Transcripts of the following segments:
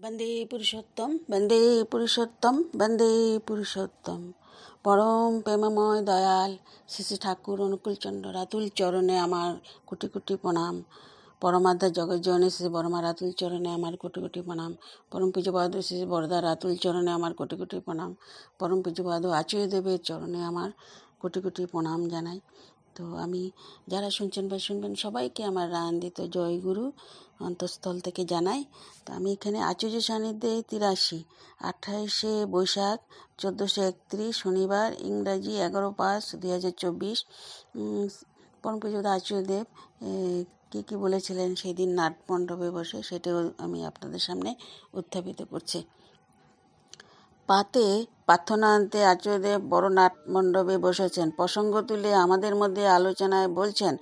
বন্দে পুরুষোত্তম বন্দে পুরুষোত্তম বন্দে পুরুষোত্তম। পরম প্রেমময় দয়াল শ্রী ঠাকুর অনুকূলচন্দ্র রাতুল চরণে আমার কোটি কোটি প্রণাম। পরমাধ্যা জগজ্জনে শ্রী বর্মা রাতুল চরণে আমার কোটি কোটি প্রণাম। পরম পূজ্যপাদ শ্রী বরদা রাতুল চরণে আমার কোটি কোটি প্রণাম। পরম পূজ্যপাদ আচর্য দেবের চরণে আমার কোটি কোটি প্রণাম জানাই। তো আমি যারা শুনছেন বা শুনবেন, সবাইকে আমার আনন্দিত জয় গুরু অন্তঃস্থল থেকে জানাই। তো আমি এখানে আচুর্য সান্নিধ্যে তিরাশি, আঠাইশে বৈশাখ, চোদ্দোশো একত্রিশ, শনিবার, ইংরাজি এগারো পাঁচ দুই হাজার চব্বিশ পরম আচার্যদেব কী কী বলেছিলেন সেই দিন নাট মণ্ডপে বসে সেটাও আমি আপনাদের সামনে উত্থাপিত করছি। পাতে প্রার্থনা আনতে আচার্যদেব বড় নাট মণ্ডপে বসেছেন। প্রসঙ্গ তুলে আমাদের মধ্যে আলোচনায় বলছেন,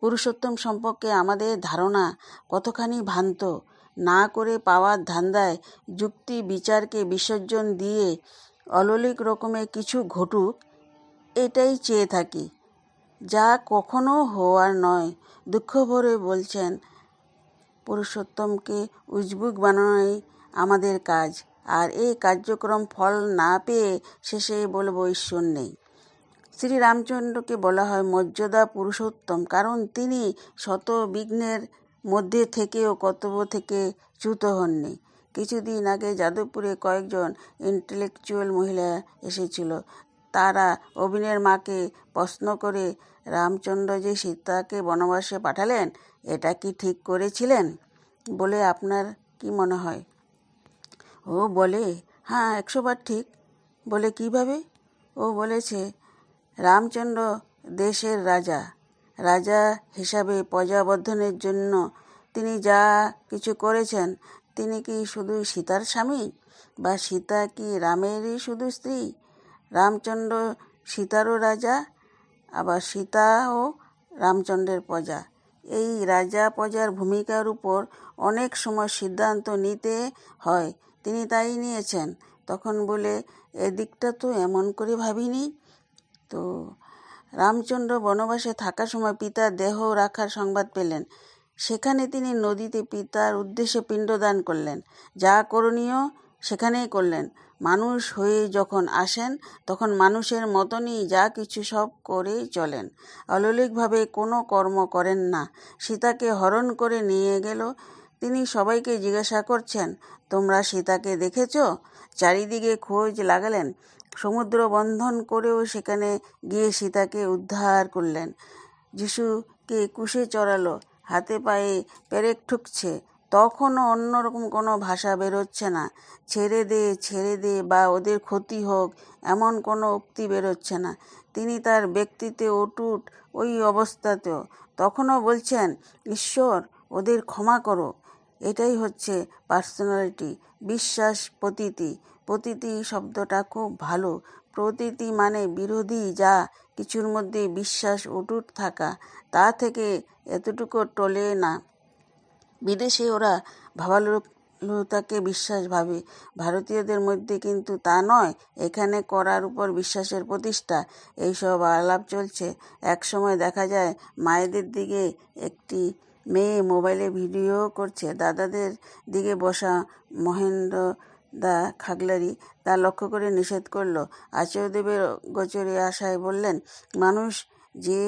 পুরুষোত্তম সম্পর্কে আমাদের ধারণা কতখানি ভ্রান্ত? না করে পাওয়ার ধান্দায় যুক্তি বিচারকে বিসর্জন দিয়ে অলৌলিক রকমের কিছু ঘটুক, এটাই চেয়ে থাকি। যা কখনো হওয়ার নয়, দুঃখ ভরে বলছেন, পুরুষোত্তমকে উজবুক বানানোই আমাদের কাজ। আর এই কার্যক্রম ফল না পেয়ে শেষে বলব ঈশ্বর নেই। শ্রী রামচন্দ্রকে বলা হয় মর্যাদা পুরুষোত্তম, কারণ তিনি শত বিঘ্নের মধ্যে থেকেও কর্তব্য থেকে চ্যুত হননি। কিছুদিন আগে যাদবপুরে কয়েকজন ইন্টেলেকচুয়াল মহিলা এসেছিল। তারা অভিনয়ের মাকে প্রশ্ন করে, রামচন্দ্র যে সীতাকে বনবাসে পাঠালেন, এটা কি ঠিক করেছিলেন? বলে, আপনার কি মনে হয়? ও বলে হ্যাঁ একশোবার ঠিক। বলে, কীভাবে? ও বলেছে, রামচন্দ্র দেশের রাজা। রাজা হিসাবে প্রজাবর্ধনের জন্য তিনি যা কিছু করেছেন, তিনি কি শুধু সীতার স্বামী? বা সীতা কি রামেরই শুধু স্ত্রী? রামচন্দ্র সীতারও রাজা, আবার সীতাও রামচন্দ্রের প্রজা। এই রাজা প্রজার ভূমিকার উপর অনেক সময় সিদ্ধান্ত নিতে হয়। তিনি তাই নিয়েছেন। তখন বলে এদিকটা তো এমন করে ভাবিনি? তো রামচন্দ্র বনবাসে থাকার সময় পিতার দেহ রাখার সংবাদ পেলেন। সেখানে তিনি নদীতে পিতার উদ্দেশ্যে পিণ্ডদান করলেন। যা করণীয় সেখানেই করলেন। মানুষ হয়ে যখন আসেন, তখন মানুষের মতনই যা কিছু সব করেই চলেন। অলৌলিকভাবে কোনো কর্ম করেন না। সীতাকে হরণ করে নিয়ে গেল। তিনি সবাইকে জিজ্ঞাসা করছেন, তোমরা সীতাকে দেখেছ? চারিদিকে খোঁজ লাগালেন। সমুদ্র বন্ধন করেও সেখানে গিয়ে সীতাকে উদ্ধার করলেন। যিশুকে কুশে চড়ালো, হাতে পায়ে পেরেক ঠুকছে। তখনও অন্যরকম কোনো ভাষা বেরোচ্ছে না। ছেড়ে দে ছেড়ে দে বা ওদের ক্ষতি হোক এমন কোনো উক্তি বেরোচ্ছে না। তিনি তার ব্যক্তিত্বে অটুট ওই অবস্থাতেও তখনও বলছেন, ঈশ্বর, ওদের ক্ষমা করো। এটাই হচ্ছে পার্সোনালিটি বিশ্বাস, প্রতীতি। প্রতীতি শব্দটা খুব ভালো। প্রতীতি মানে বিরোধী, যা কিছুর মধ্যে বিশ্বাস, অটুট থাকা। তা থেকে এতটুকু টলে না। বিদেশে ওরা ভাবালুতাকে বিশ্বাস ভাবে। ভারতীয়দের মধ্যে কিন্তু তা নয়। এখানে করার উপর বিশ্বাসের প্রতিষ্ঠা। এইসব আলাপ চলছে। এক সময় দেখা যায় মায়েদের দিকে একটি মেয়ে মোবাইলে ভিডিও করছে। দাদাদের দিকে বসা মহেন্দ্র দা খাগলারি তা লক্ষ্য করে নিষেধ করল। আচার্যদেবের গোচরে আশায় বললেন, মানুষ যে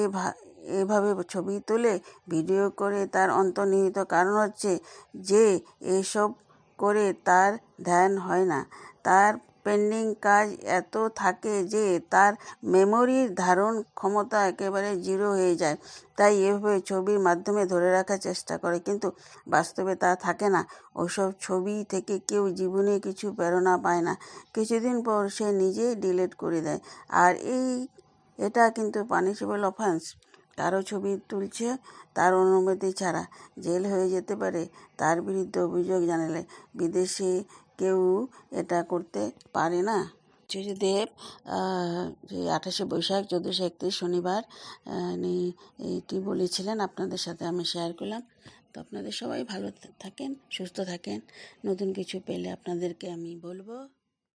এভাবে ছবি তোলে, ভিডিও করে তার অন্তর্নিহিত কারণ হচ্ছে যে এসব করে তার ধ্যান হয় না। তার পেন্ডিং কাজ এত থাকে যে তার মেমোরির ধারণ ক্ষমতা একেবারে জিরো হয়ে যায়। তাই এভাবে ছবির মাধ্যমে ধরে রাখার চেষ্টা করে, কিন্তু বাস্তবে তা থাকে না। ওসব ছবি থেকে কেউ জীবনে কিছু প্রেরণা পায় না। কিছুদিন পর সে নিজেই ডিলিট করে দেয়। আর এই, এটা কিন্তু পানিশেবল অফেন্স কারও ছবি তুলছে তার অনুমতি ছাড়া। জেল হয়ে যেতে পারে তার বিরুদ্ধে অভিযোগ জানালে বিদেশে কেউ এটা করতে পারে না। দেব যে আঠাশে বৈশাখ, চোদ্দোশো একত্রিশ শনিবার এটি বলেছিলেন। আপনাদের সাথে আমি শেয়ার করলাম। তো আপনাদের সবাই ভালো থাকেন, সুস্থ থাকেন। নতুন কিছু পেলে আপনাদেরকে আমি বলব।